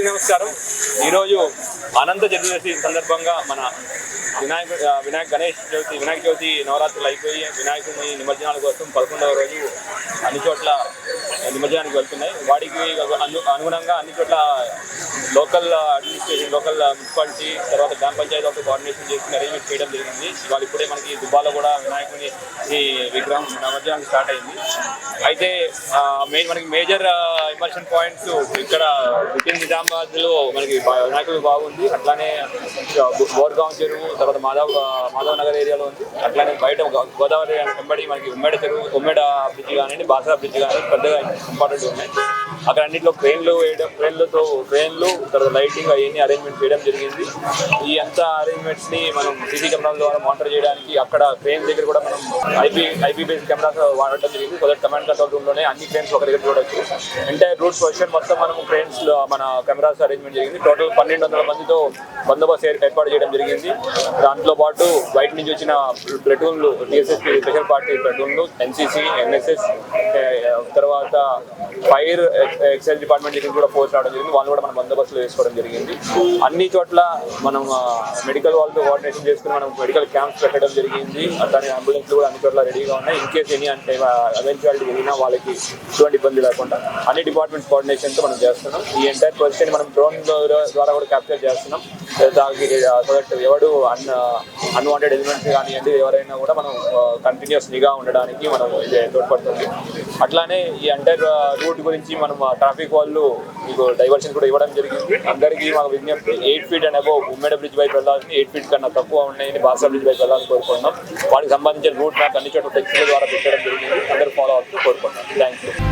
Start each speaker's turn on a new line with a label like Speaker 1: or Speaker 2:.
Speaker 1: నమస్కారం. ఈరోజు అనంత చతుర్దశి సందర్భంగా మన వినాయక వినాయక గణేష్ చవితి వినాయక చవితి నవరాత్రులు అయిపోయి వినాయకుని నిమజ్జనాల కోసం పదకొండవ రోజు అన్ని చోట్ల నిమజ్జనానికి వెళ్తున్నాయి. వాటికి అనుగుణంగా అన్ని చోట్ల లోకల్ అడ్మినిస్ట్రేషన్ లోకల్ మున్సిపాలిటీ తర్వాత గ్రామ పంచాయతీ కోఆర్డినేషన్ చేసి అరేంజ్మెంట్ చేయడం జరిగింది. ఇవాళ ఇప్పుడే మనకి దుబ్బాలో కూడా వినాయకుని ఈ విగ్రహం నిమజ్జనానికి స్టార్ట్ అయింది. అయితే మెయిన్ మనకి మేజర్ ఇమర్షన్ పాయింట్స్ ఇక్కడ విటిన్ నిజామాబాద్లో మనకి వినాయకుడు బాగుంది అట్లానే బోర్గాం చెరువు తర్వాత మాధవ్ మాధవ్ నగర్ ఏరియాలో ఉంది. అట్లానే బయట గోదావరి వెంబడి మనకి ఉమ్మడి చెరువు ఉమ్మడ బ్రిడ్జ్ కానివ్వండి బాసరా బ్రిడ్జ్ కానీ పెద్దగా ఇంపార్టెంట్ ఉన్నాయి. అక్కడ అన్నింటిలో ట్రైన్లు వేయడం ట్రైన్లతో ట్రైన్లు తర్వాత లైటింగ్ అవన్నీ అరేంజ్మెంట్ చేయడం జరిగింది. ఈ అంత అరేంజ్మెంట్స్ని మనం సీసీ కెమెరాల ద్వారా మానిటర్ చేయడానికి అక్కడ ట్రైన్ దగ్గర కూడా మనం ఐపీ ఐపీ బేస్డ్ కెమెరాస్ వాడటం జరిగింది. కొద్దిగా కమాండ్ కంట్రోల్ రూమ్లోనే అన్ని క్రెయిన్స్ ఒక దగ్గర చూడొచ్చు. ఎంటైర్ రూట్ పొజిషన్ మొత్తం మనం క్రెయిన్స్ మన కెమెరాస్ అరేంజ్మెంట్ జరిగింది. టోటల్ పన్నెండు వందల మందితో బందోబస్తు ఏర్పాటు చేయడం జరిగింది. దాంట్లో పాటు బయట నుంచి వచ్చిన ప్లటూన్లు టీఎస్ఎస్పీ స్పెషల్ పార్టీ ప్లెటూన్లు ఎన్సీసీ ఎన్ఎస్ఎస్ తర్వాత ఫైర్ ఎక్సైజ్ డిపార్ట్మెంట్ దగ్గర కూడా ఫోర్స్ రావడం జరిగింది. వాళ్ళు కూడా మనం బందోబస్తులు వేసుకోవడం జరిగింది. అన్ని చోట్ల మనం మెడికల్ వాళ్ళతో కోఆర్డినేషన్ చేసుకుని మనం మెడికల్ క్యాంప్స్ పెట్టడం జరిగింది. అట్లానే అంబులెన్స్లు కూడా అన్ని చోట్ల రెడీగా ఉన్నాయి. ఇన్ కేస్ ఎనీ అంటే ఎవెన్చువాలిటీ జరిగినా వాళ్ళకి ఎటువంటి ఇబ్బంది లేకుండా అన్ని డిపార్ట్మెంట్ కోఆర్డినేషన్తో మనం చేస్తున్నాం. ఈ ఎంటైర్ క్వశ్చన్ మనం డ్రోన్ ద్వారా కూడా క్యాప్చర్ చేస్తున్నాం. సో దట్ ఎవడు అన్ అన్వాంటెడ్ ఎలిమెంట్స్ కానివ్వండి ఎవరైనా కూడా మనం కంటిన్యూస్ నిఘా ఉండడానికి మనం ఇది తోడ్పడుతుంది. అట్లానే ఈ అంటర్ రూట్ గురించి మనం ట్రాఫిక్ వాళ్ళు మీకు డైవర్షన్ కూడా ఇవ్వడం జరిగింది. అందరికీ మాకు విజ్ఞప్తి ఎయిట్ ఫీట్ అండ్ అబో ఉమ్మేడ బ్రిడ్జ్ వైపు వెళ్ళాలని ఎయిట్ ఫీట్ కన్నా తక్కువ ఉన్నాయని బాసా బ్రిడ్జ్ వైపు వెళ్ళాలని కోరుకుంటున్నాం. వాటికి సంబంధించిన రూట్ నాకు అన్ని చోట్ల టెక్స్టైల్ ద్వారా పెట్టడం జరిగింది. అందరూ ఫాలో అవుతూ కోరుకుంటున్నాం. Thank you